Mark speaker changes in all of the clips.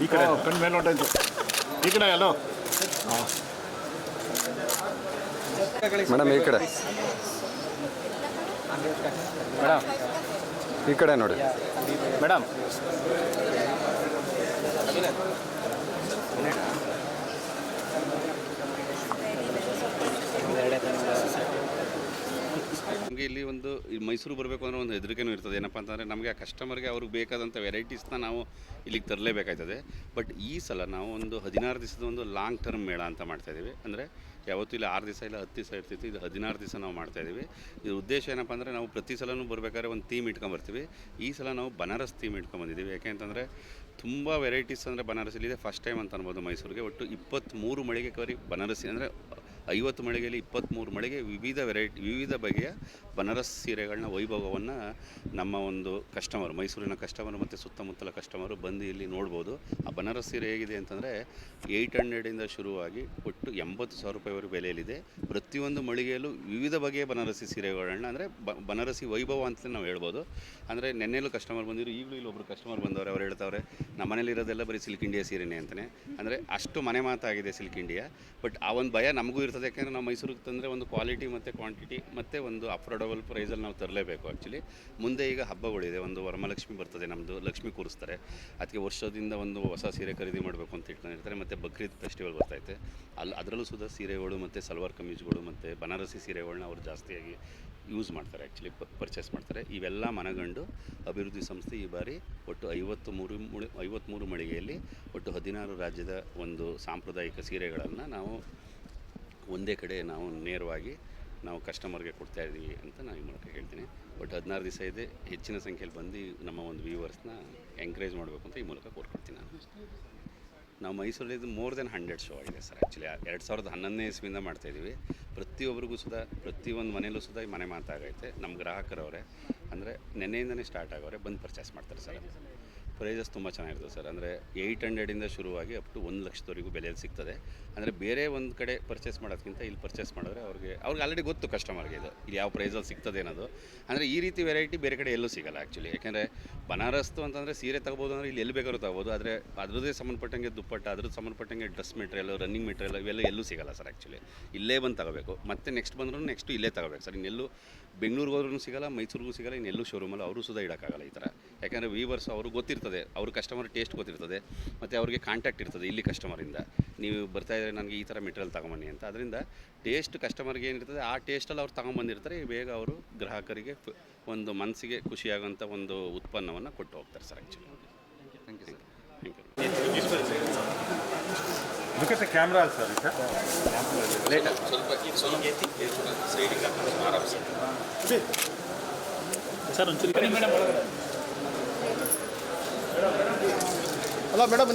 Speaker 1: ಈ ಕಡೆ ಕಣ್ಣು ಮೇಲೆ ಹೊಂಟಾಯ್ತು ಈ ಕಡೆ ಅಲೋ.
Speaker 2: ಮೇಡಮ್ ಈ ಕಡೆ.
Speaker 3: ಮೇಡಮ್.
Speaker 2: ಈ ಕಡೆ ನೋಡಿ.
Speaker 3: ಮೇಡಮ್
Speaker 4: ನಮಗೆ ಇಲ್ಲಿ ಒಂದು ಮೈಸೂರು ಬರಬೇಕು ಅಂದರೆ ಒಂದು ಹೆದರಿಕೆನೂ ಇರ್ತದೆ. ಏನಪ್ಪ ಅಂತಂದರೆ ನಮಗೆ ಆ ಕಸ್ಟಮರ್ಗೆ ಅವ್ರಿಗೆ ಬೇಕಾದಂಥ ವೆರೈಟೀಸ್ನ ನಾವು ಇಲ್ಲಿಗೆ ತರಲೇಬೇಕಾಯ್ತದೆ. ಬಟ್ ಈ ಸಲ ನಾವು ಒಂದು ಹದಿನಾರು ದಿವಸದ ಒಂದು ಲಾಂಗ್ ಟರ್ಮ್ ಮೇಳ ಅಂತ ಮಾಡ್ತಾ ಇದ್ದೀವಿ ಅಂದರೆ ಯಾವತ್ತೂ ಇಲ್ಲಿ ಆರು ದಿವಸ ಇಲ್ಲ ಹತ್ತು ದಿವಸ ಇರ್ತಿತ್ತು. ಇದು ಹದಿನಾರು ದಿವಸ ನಾವು ಮಾಡ್ತಾ ಇದ್ದೀವಿ ಇದ್ರ ಉದ್ದೇಶ ಏನಪ್ಪ ಅಂದರೆ ನಾವು ಪ್ರತಿ ಸಲನೂ ಬರಬೇಕಾದ್ರೆ ಒಂದು ಥೀಮ್ ಇಟ್ಕೊಂಬರ್ತೀವಿ. ಈ ಸಲ ನಾವು ಬನಾರಸ್ ಥೀಮ್ ಇಟ್ಕೊಂಬಂದಿದ್ದೀವಿ ಯಾಕೆಂತಂದರೆ ತುಂಬ ವೆರೈಟೀಸ್ ಅಂದರೆ ಬನಾರಸಲ್ಲಿದೆ ಫಸ್ಟ್ ಟೈಮ್ ಅಂತ ಅನ್ಬೋದು ಮೈಸೂರಿಗೆ. ಒಟ್ಟು ಇಪ್ಪತ್ತ್ಮೂರು ಮಳಿಗೆ ಕವರಿ ಬನಾರಸಿ ಅಂದರೆ ಐವತ್ತು ಮಳಿಗೆಯಲ್ಲಿ ಇಪ್ಪತ್ತ್ಮೂರು ಮಳಿಗೆ ವಿವಿಧ ವೆರೈಟಿ, ವಿವಿಧ ಬಗೆಯ ಬನಾರಸ್ ಸೀರೆಗಳನ್ನ, ವೈಭವವನ್ನು ನಮ್ಮ ಒಂದು ಕಸ್ಟಮರ್, ಮೈಸೂರಿನ ಕಸ್ಟಮರ್ ಮತ್ತು ಸುತ್ತಮುತ್ತಲ ಕಸ್ಟಮರು ಬಂದು ಇಲ್ಲಿ ನೋಡ್ಬೋದು. ಆ ಬನಾರಸ್ ಸೀರೆ ಹೇಗಿದೆ ಅಂತಂದರೆ ಏಯ್ಟ್ ಹಂಡ್ರೆಡಿಂದ ಶುರುವಾಗಿ ಒಟ್ಟು ಎಂಬತ್ತು ಸಾವಿರ ರೂಪಾಯಿವರೆಗೆ ಬೆಲೆಯಲ್ಲಿದೆ. ಪ್ರತಿಯೊಂದು ಮಳಿಗೆಯಲ್ಲೂ ವಿವಿಧ ಬಗೆಯ ಬನಾರಸಿ ಸೀರೆಗಳನ್ನ, ಅಂದರೆ ಬನಾರಸಿ ವೈಭವ ಅಂತ ನಾವು ಹೇಳ್ಬೋದು. ಅಂದರೆ ನೆನ್ನೆಲ್ಲೂ ಕಸ್ಟಮರ್ ಬಂದಿರು ಈಗಲೂ ಇಲ್ಲೊಬ್ಬರು ಕಸ್ಟಮರ್ ಬಂದವರು, ಅವ್ರು ಹೇಳ್ತಾವ್ರೆ, ನಮ್ಮ ಮನೇಲಿ ಇರೋದೆಲ್ಲ ಬರೀ ಸಿಲ್ಕ್ ಇಂಡಿಯಾ ಸೀರೆನೇ ಅಂತಲೇ ಅಂದರೆ ಅಷ್ಟು ಮನೆ ಮಾತಾಗಿದೆ ಸಿಲ್ಕ್ ಇಂಡಿಯಾ. ಬಟ್ ಆ ಒಂದು ಭಯ ನಮಗೂ ಇರ್ತದೆ. ಯಾಕೆಂದರೆ ನಾವು ಮೈಸೂರಿಗೆ ತಂದರೆ ಒಂದು ಕ್ವಾಲಿಟಿ ಮತ್ತು ಕ್ವಾಂಟಿಟಿ ಮತ್ತು ಒಂದು ಅಫೋರ್ಡಬಲ್ ಪ್ರೈಸಲ್ಲಿ ನಾವು ತರಲೇಬೇಕು ಆ್ಯಕ್ಚುಲಿ ಮುಂದೆ ಈಗ ಹಬ್ಬಗಳಿದೆ. ಒಂದು ವರಮಹಾಲಕ್ಷ್ಮಿ ಬರ್ತದೆ ನಮ್ಮದು ಲಕ್ಷ್ಮಿ ಕೂರಿಸ್ತಾರೆ. ಅದಕ್ಕೆ ವರ್ಷದಿಂದ ಒಂದು ಹೊಸ ಸೀರೆ ಖರೀದಿ ಮಾಡಬೇಕು ಅಂತ ಇಟ್ಕೊಂಡಿರ್ತಾರೆ. ಮತ್ತು ಬಕ್ರೀದ್ ಫೆಸ್ಟಿವಲ್ ಬರ್ತೈತೆ ಅಲ್ಲಿ ಅದರಲ್ಲೂ ಸುಧಾ ಸೀರೆಗಳು ಮತ್ತು ಸಲ್ವಾರ್ ಕಮೀಜ್ಗಳು ಮತ್ತು ಬನಾರಸಿ ಸೀರೆಗಳನ್ನ ಅವರು ಜಾಸ್ತಿಯಾಗಿ ಯೂಸ್ ಮಾಡ್ತಾರೆ ಆ್ಯಕ್ಚುಲಿ ಪರ್ಚೇಸ್ ಮಾಡ್ತಾರೆ. ಇವೆಲ್ಲ ಮನಗಂಡು ಅಭಿವೃದ್ಧಿ ಸಂಸ್ಥೆ ಈ ಬಾರಿ ಒಟ್ಟು ಐವತ್ತು ಮೂರು ಮುಳಿ ಐವತ್ತ್ಮೂರು ಮಳಿಗೆಯಲ್ಲಿ ಒಟ್ಟು ಹದಿನಾರು ರಾಜ್ಯದ ಒಂದು ಸಾಂಪ್ರದಾಯಿಕ ಸೀರೆಗಳನ್ನು ನಾವು ಒಂದೇ ಕಡೆ ನಾವು ನೇರವಾಗಿ ನಾವು ಕಸ್ಟಮರ್ಗೆ ಕೊಡ್ತಾ ಇದ್ದೀವಿ ಅಂತ ನಾನು ಈ ಮೂಲಕ ಹೇಳ್ತೀನಿ. ಬಟ್ ಹದಿನಾರು ದಿವಸ ಇದೆ, ಹೆಚ್ಚಿನ ಸಂಖ್ಯೆಯಲ್ಲಿ ಬಂದು ನಮ್ಮ ಒಂದು ವ್ಯೂವರ್ಸ್ನ ಎಂಕರೇಜ್ ಮಾಡಬೇಕು ಅಂತ ಈ ಮೂಲಕ ಕೋರ್ಕೊಡ್ತೀನಿ ನಾನು. ನಾವು ಮೈಸೂರಲ್ಲಿ ಇದು ಮೋರ್ ದೆನ್ ಹಂಡ್ರೆಡ್ ಶೋ ಆಗಿದೆ ಸರ್ ಆ್ಯಕ್ಚುಲಿ ಎರಡು ಸಾವಿರದ ಹನ್ನೊಂದನೇ ಇಸ್ವಿಯಿಂದ ಮಾಡ್ತಾಯಿದ್ದೀವಿ ಪ್ರತಿಯೊಬ್ಬರಿಗೂ ಸುದಾ, ಪ್ರತಿಯೊಂದು ಮನೆಯಲ್ಲೂ ಸುದಾ ಈ ಮನೆ ಮಾತಾಗೈತೆ ನಮ್ಮ ಗ್ರಾಹಕರವರೇ, ಅಂದರೆ ನೆನ್ನೆಯಿಂದನೇ ಸ್ಟಾರ್ಟ್ ಆಗೋರೆ, ಬಂದು ಪರ್ಚೇಸ್ ಮಾಡ್ತಾರೆ ಸರ್. ಪ್ರೈಸಸ್ ತುಂಬ ಚೆನ್ನಾಗಿರ್ತದೆ ಸರ್. ಅಂದರೆ ಏಯ್ಟ್ ಹಂಡ್ರೆಡಿಂದ ಶುರುವಾಗಿ ಅಪ್ ಟು ಒಂದು ಲಕ್ಷದವರೆಗೂ ಬೆಲೆಯಲ್ಲಿ ಸಿಗ್ತದೆ. ಅಂದರೆ ಬೇರೆ ಒಂದು ಕಡೆ ಪರ್ಚೇಸ್ ಮಾಡೋದಕ್ಕಿಂತ ಇಲ್ಲಿ ಪರ್ಚೇಸ್ ಮಾಡಿದ್ರೆ ಅವ್ರಿಗೆ ಅವ್ರಿಗೆ ಆಲ್ರೆಡಿ ಗೊತ್ತು ಕಸ್ಟಮರ್ಗೆ ಇದು. ಇಲ್ಲಿ ಯಾವ ಪ್ರೈಸಲ್ಲಿ ಸಿಗ್ತದೆ ಅನ್ನೋದು. ಅಂದರೆ ಈ ರೀತಿ ವೆರೈಟಿ ಬೇರೆ ಕಡೆ ಎಲ್ಲೂ ಸಿಗಲ್ಲ ಆ್ಯಕ್ಚುಲಿ ಯಾಕೆಂದರೆ ಬನಾರಸ್ತು ಅಂತಂದರೆ ಸೀರೆ ತಗೋಬೋದು ಅಂದರೆ ಇಲ್ಲಿ ಎಲ್ಲಿ ಬೇಕಾದ್ರೂ ತಗೋಬೋದು. ಆದರೆ ಅದ್ರದ್ದೇ ಸಂಬಂಧಪಟ್ಟಂಗೆ ದುಪ್ಪಟ್ಟ ಅದ್ರದ್ದು ಸಂಬಂಧಪಟ್ಟಂಗೆ ಡ್ರೆಸ್ ಮೆಟೀರಿಯಲ್ ರನ್ನಿಂಗ್ ಮೆಟೀರಿಯಲ್ ಇವೆಲ್ಲ ಎಲ್ಲೂ ಸಿಗಲ್ಲ ಸರ್ ಆ್ಯಕ್ಚುಲಿ ಇಲ್ಲೇ ಬಂದು ತಗೋಬೇಕು. ಮತ್ತೆ ನೆಕ್ಸ್ಟ್ ಬಂದ್ರೂ ನೆಕ್ಸ್ಟು ಇಲ್ಲೇ ತಗೋಬೇಕು ಸರ್. ಇನ್ನೆಲ್ಲೂ ಬೆಂಗಳೂರಿಗೆ ಹೋದ್ರೂ ಸಿಗಲ್ಲ ಮೈಸೂರಿಗೂ ಸಿಗಲ್ಲ ಇನ್ನೆಲ್ಲೂ ಶೋರೂಮಲ್ಲಿ ಅವರು ಸುಧಾ ಇಡೋಕ್ಕಾಗಲ್ಲ ಈ ಥರ ಯಾಕಂದರೆ ವೀವರ್ಸ್ ಅವರು ಗೊತ್ತಿರ್ತದೆ ಅವ್ರ ಕಸ್ಟಮರ್ ಟೇಸ್ಟ್ ಗೊತ್ತಿರ್ತದೆ ಮತ್ತು ಅವ್ರಿಗೆ ಕಾಂಟ್ಯಾಕ್ಟ್ ಇರ್ತದೆ ಇಲ್ಲಿ ಕಸ್ಟಮರಿಂದ ನೀವು ಬರ್ತಾ ಇದ್ದರೆ ನನಗೆ ಈ ಥರ ಮೆಟೀರಿಯಲ್ ತಗೊಂಬನ್ನಿ ಅಂತ. ಅದರಿಂದ ಟೇಸ್ಟ್ ಕಸ್ಟಮರ್ಗೆ ಏನಿರ್ತದೆ ಆ ಟೇಸ್ಟಲ್ಲಿ ಅವ್ರು ತಗೊಂಬಂದಿರ್ತಾರೆ ಬೇಗ ಅವರು ಗ್ರಾಹಕರಿಗೆ ಒಂದು ಮನಸ್ಸಿಗೆ ಖುಷಿಯಾಗುವಂಥ ಒಂದು ಉತ್ಪನ್ನವನ್ನು ಕೊಟ್ಟು ಹೋಗ್ತಾರೆ sir actually thank you thank you
Speaker 1: Look at the camera also, Rita.
Speaker 3: Sir ಒಂಚೂರು ಈ ಕಡೆ ಮೇಡಮ್
Speaker 1: ಅಲ್ಲ ಮೇಡಮ್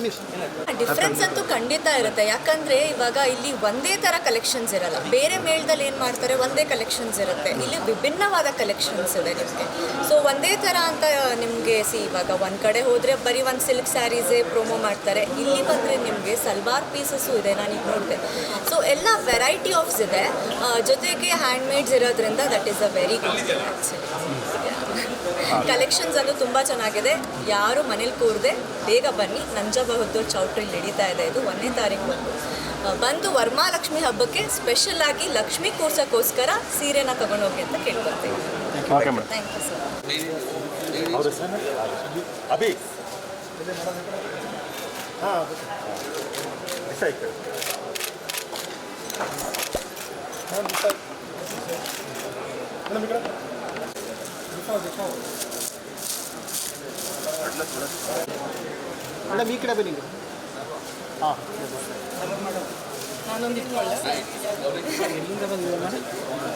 Speaker 5: ಡಿಫ್ರೆನ್ಸ್ ಅಂತೂ ಖಂಡಿತ ಇರುತ್ತೆ. ಯಾಕಂದ್ರೆ ಇವಾಗ ಇಲ್ಲಿ ಒಂದೇ ತರ ಕಲೆಕ್ಷನ್ಸ್ ಇರಲ್ಲ. ಬೇರೆ ಮೇಳದಲ್ಲಿ ಏನು ಮಾಡ್ತಾರೆ? ಒಂದೇ ಕಲೆಕ್ಷನ್ಸ್ ಇರುತ್ತೆ. ಇಲ್ಲಿ ವಿಭಿನ್ನವಾದ ಕಲೆಕ್ಷನ್ಸ್ ಇದೆ ನಿಮಗೆ. ಸೊ ಒಂದೇ ತರ ಅಂತ ನಿಮಗೆ ಸಿ ಇವಾಗ ಒಂದ್ ಕಡೆ ಹೋದ್ರೆ ಬರೀ ಒಂದು ಸಿಲ್ಕ್ ಸ್ಯಾರೀಸೇ ಪ್ರೊಮೋ ಮಾಡ್ತಾರೆ. ಇಲ್ಲಿ ಬಂದ್ರೆ ನಿಮಗೆ ಸಲ್ವಾರ್ ಪೀಸಸ್ಸು ಇದೆ. ನಾನು ಈಗ ನೋಡಿದೆ. ಸೊ ಎಲ್ಲ ವೆರೈಟಿ ಆಫ್ಸ್ ಇದೆ. ಜೊತೆಗೆ ಹ್ಯಾಂಡ್ ಮೇಡ್ಸ್ ಇರೋದ್ರಿಂದ that is a very good collections ಅದು ತುಂಬ ಚೆನ್ನಾಗಿದೆ. ಯಾರು ಮನೇಲಿ ಕೂರದೆ ಬೇಗ ಬನ್ನಿ. ನಂಜಬಹುದ್ದೂರು ಚೌಟ್ರಿ ನಡೀತಾ ಇದೆ. ಇದು ಒಂದನೇ ತಾರೀಕು ಬಂದು. ಬಂದು ವರ್ಮಾಲಕ್ಷ್ಮಿ ಹಬ್ಬಕ್ಕೆ ಸ್ಪೆಷಲ್ ಆಗಿ ಲಕ್ಷ್ಮಿ ಕೂರ್ಸೋಕ್ಕೋಸ್ಕರ ಸೀರೆನ ತಗೊಂಡೋಗಿ ಅಂತ
Speaker 1: ಕೇಳ್ಕೊಳ್ತೀವಿ
Speaker 5: ಥ್ಯಾಂಕ್ ಯು ಸರ್.
Speaker 1: ಈ ಕಡೆ ಹಾಂ ಮೇಡಮ್. ಈ ಕಡೆ ಮೇಡಮ್ ಬನ್ನಿ. ಹಾಂ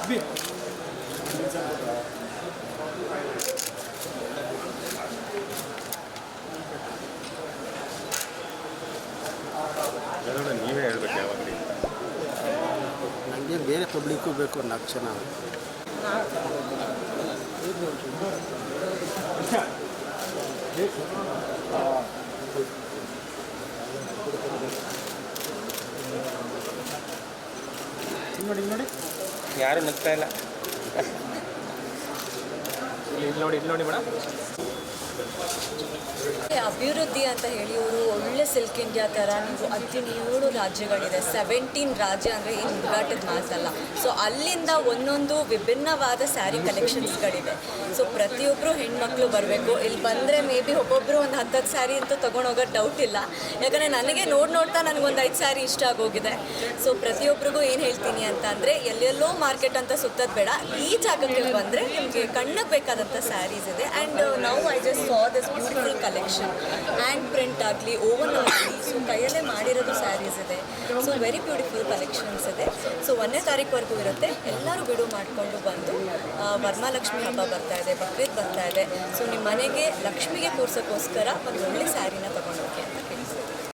Speaker 1: ಅಭಿ ಎಲ್ಲರೂ ನೀವೇ ಹೇಳ್ಬೇಕು ಯಾವಾಗಲೂ.
Speaker 6: ನನಗೆ ಬೇರೆ ಪಬ್ಲಿಕ್ಕು ಬೇಕು ನಾಲ್ಕು ಜನ
Speaker 1: ನೋಡಿ ನೋಡಿ.
Speaker 3: ಯಾರು ನಗ್ತಾ ಇಲ್ಲ. ಇಲ್ಲಿ ನೋಡಿ ಇಲ್ಲಿ ನೋಡಿ ಮೇಡಮ್.
Speaker 5: ಅಭಿವೃದ್ಧಿ ಅಂತ ಹೇಳಿ ಇವರು ಒಳ್ಳೆ ಸಿಲ್ಕ್ ಇಂಡಿಯಾ ಥರ, ನೀವು ಹದಿನೇಳು ರಾಜ್ಯಗಳಿದೆ. ಸೆವೆಂಟೀನ್ ರಾಜ್ಯ ಅಂದರೆ ಏನು ಹುಡುಗಾಟದ ಮಾತಲ್ಲ ಸೊ ಅಲ್ಲಿಂದ ಒಂದೊಂದು ವಿಭಿನ್ನವಾದ ಸ್ಯಾರಿ ಕಲೆಕ್ಷನ್ಸ್ಗಳಿದೆ ಸೊ ಪ್ರತಿಯೊಬ್ಬರು ಹೆಣ್ಮಕ್ಳು ಬರಬೇಕು. ಇಲ್ಲಿ ಬಂದರೆ ಮೇ ಬಿ ಒಬ್ಬೊಬ್ಬರು ಒಂದು ಹತ್ತತ್ತು ಸ್ಯಾರಿ ಅಂತೂ ತೊಗೊಂಡೋಗೋ ಡೌಟ್ ಇಲ್ಲ. ಯಾಕಂದರೆ ನನಗೆ ನೋಡಿ ನೋಡ್ತಾ ನನಗೊಂದು ಐದು ಸ್ಯಾರಿ ಇಷ್ಟ ಆಗೋಗಿದೆ. ಸೊ ಪ್ರತಿಯೊಬ್ಬರಿಗೂ ಏನು ಹೇಳ್ತೀನಿ ಅಂತ ಅಂದರೆ, ಎಲ್ಲೆಲ್ಲೋ ಮಾರ್ಕೆಟ್ ಅಂತ ಸುತ್ತೋದು ಬೇಡ. ಈ ಜಾಗಕ್ಕೆ ಬಂದರೆ ನಿಮಗೆ ಕಣ್ಣಿಗೆ ಬೇಕಾದಂಥ ಸ್ಯಾರೀಸ್ ಇದೆ. ಆ್ಯಂಡ್ ನಾವು I just saw this beautiful collection hand print ಆಗಲಿ ಓವನ್ ಆಗಲಿ ಸೊ ಕೈಯಲ್ಲೇ ಮಾಡಿರೋದು ಸ್ಯಾರೀಸ್ ಇದೆ. ಸೊ ವೆರಿ ಬ್ಯೂಟಿಫುಲ್ ಕಲೆಕ್ಷನ್ಸ್ ಇದೆ. ಸೊ ಒಂದನೇ ತಾರೀಕುವರೆಗೂ ಇರುತ್ತೆ. ಎಲ್ಲರೂ ಬಿಡು ಮಾಡಿಕೊಂಡು ಬಂದು ವರ್ಮಾಲಕ್ಷ್ಮಿ ಹಬ್ಬ ಬರ್ತಾ ಇದೆ, ಬಕ್ರೀದ್ ಬರ್ತಾ ಇದೆ. ಸೊ ನಿಮ್ಮ ಮನೆಗೆ ಲಕ್ಷ್ಮಿಗೆ ಕೂರ್ಸೋಕ್ಕೋಸ್ಕರ ಒಂದು ಒಳ್ಳೆ ಸ್ಯಾರಿನ ತಗೊಂಡೋಗಿ ಅಂತ.